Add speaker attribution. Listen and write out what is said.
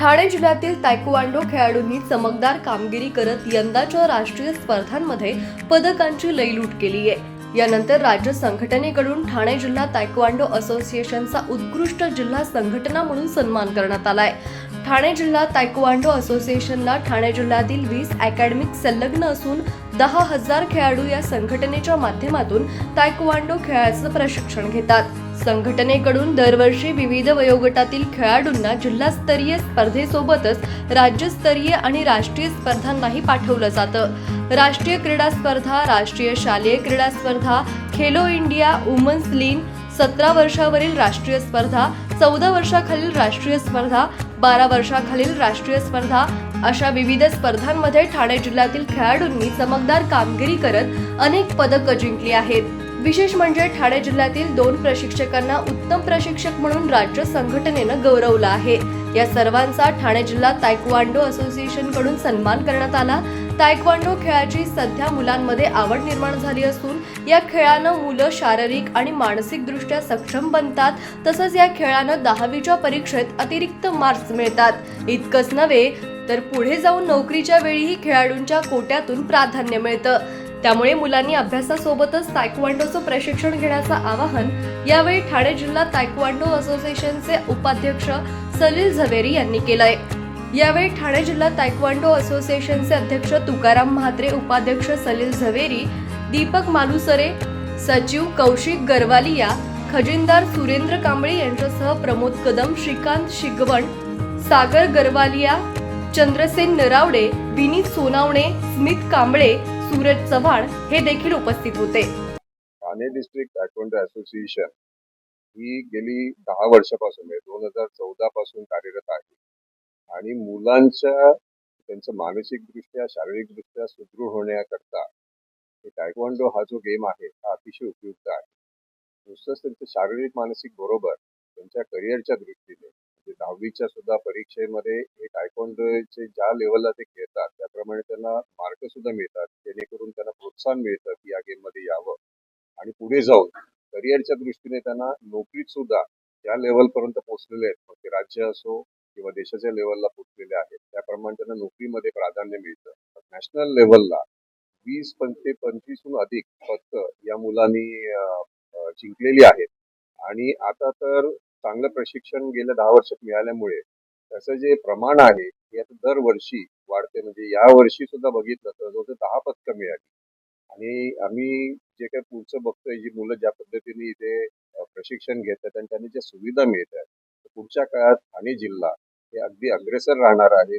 Speaker 1: ठाणे जिल्ह्यातील तायक्वांडो खेळाडूंनी चमकदार कामगिरी करत यंदाच्या राष्ट्रीय स्पर्धांमध्ये पदकांची लयलूट केली आहे. यानंतर राज्य संघटनेकडून ठाणे जिल्हा तायक्वांडो असोसिएशनचा उत्कृष्ट जिल्हा संघटना म्हणून सन्मान करण्यात आलाय. ठाणे जिल्हा तायक्वांडो असोसिएशनला ठाणे जिल्ह्यातील वीस अकॅडमिक संलग्न असून दहा हजार खेळाडू या संघटनेच्या माध्यमातून तायक्वांडो खेळाचं प्रशिक्षण घेतात. संघटनेकडून दरवर्षी विविध वयोगटातील खेळाडूंना जिल्हास्तरीय स्पर्धेसोबतच राज्यस्तरीय आणि राष्ट्रीय स्पर्धांनाही पाठवलं जातं. राष्ट्रीय क्रीडा स्पर्धा राष्ट्रीय शालेय क्रीडा स्पर्धा खेलो इंडिया वुमन्स लीन सतरा वर्षावरील राष्ट्रीय स्पर्धा चौदा वर्षाखालील राष्ट्रीय स्पर्धा बारा वर्षाखालील राष्ट्रीय स्पर्धा अशा विविध स्पर्धांमध्ये ठाणे जिल्ह्यातील खेळाडूंनी चमकदार कामगिरी करत अनेक पदकं जिंकली आहेत. विशेष म्हणजे ठाणे जिल्ह्यातील दोन प्रशिक्षकांना उत्तम प्रशिक्षक म्हणून राज्य संघटनेनं गौरवलं आहे. या सर्वांचा ठाणे जिल्हा तायक्वांडो असोसिएशनकडून सन्मान करण्यात आला. तायक्वांडो खेळाची सध्या मुलांमध्ये आवड निर्माण झाली असून या खेळानं मुलं शारीरिक आणि मानसिक दृष्ट्या सक्षम बनतात तसंच या खेळानं दहावीच्या परीक्षेत अतिरिक्त मार्क्स मिळतात. इतकंच नव्हे तर पुढे जाऊन नोकरीच्या वेळीही खेळाडूंच्या कोट्यातून प्राधान्य मिळतं. त्यामुळे मुलांनी अभ्यासासोबतच तायक्वांडोचं प्रशिक्षण घेण्याचं आवाहन यावेळी ठाणे जिल्हा तायक्वांडो असोसिएशनचे उपाध्यक्ष सलील झवेरी यांनी केलंय. यावेळी ठाणे जिल्हा तायक्वांडो असोसिएशनचे अध्यक्ष तुकाराम म्हात्रे उपाध्यक्ष सलील झवेरी दीपक मालुसरे सचिव कौशिक गरवालिया खजिनदार सुरेंद्र कांबळे यांच्यासह प्रमोद कदम श्रीकांत शिगवण सागर गरवालिया चंद्रसेन नरावडे विनीत सोनावणे स्मित कांबळे सूरज चव्हाण हे देखील उपस्थित होते.
Speaker 2: ठाणे डिस्ट्रिक्ट तायक्वांडो असोसिएशन ही गेली दहा वर्षापासून म्हणजे दोन हजार चौदा पासून कार्यरत आहे. आणि मुलांच्या त्यांचं मानसिकदृष्ट्या शारीरिकदृष्ट्या सुदृढ होण्याकरता टायक्वांडो हा जो गेम आहे हा अतिशय उपयुक्त आहे. नुसतंच त्यांचं शारीरिक मानसिक बरोबर त्यांच्या करिअरच्या दृष्टीने दहावीच्या सुद्धा परीक्षेमध्ये हे टायकोंडोचे ज्या लेवलला ते खेळतात त्याप्रमाणे त्यांना मार्क सुद्धा मिळतात जेणेकरून त्यांना प्रोत्साहन मिळतं की या गेममध्ये यावं. आणि पुढे जाऊन करिअरच्या दृष्टीने त्यांना नोकरीत सुद्धा ज्या लेवलपर्यंत पोहोचलेले आहेत मग ते राज्य असो किंवा देशाच्या लेवलला पोहोचलेले आहेत त्याप्रमाणे त्यांना नोकरीमध्ये प्राधान्य मिळतं. नॅशनल लेवलला वीस पंचे पंचवीसहून अधिक पदकं या मुलांनी जिंकलेली आहेत. आणि आता तर चांगलं प्रशिक्षण गेल्या दहा वर्षात मिळाल्यामुळे त्याचं जे प्रमाण आहे हे आता दरवर्षी वाढते. म्हणजे या वर्षी सुद्धा बघितलं तर जवळजवळ दहा पथकं मिळाली. आणि आम्ही जे काही पुढचं बघतोय जी मुलं ज्या पद्धतीने इथे प्रशिक्षण प्रशिक्षण घेतात आणि त्यांनी ज्या सुविधा मिळतात आहेत पुढच्या काळात ठाणे जिल्हा हे अगदी अग्रेसर राहणार आहे.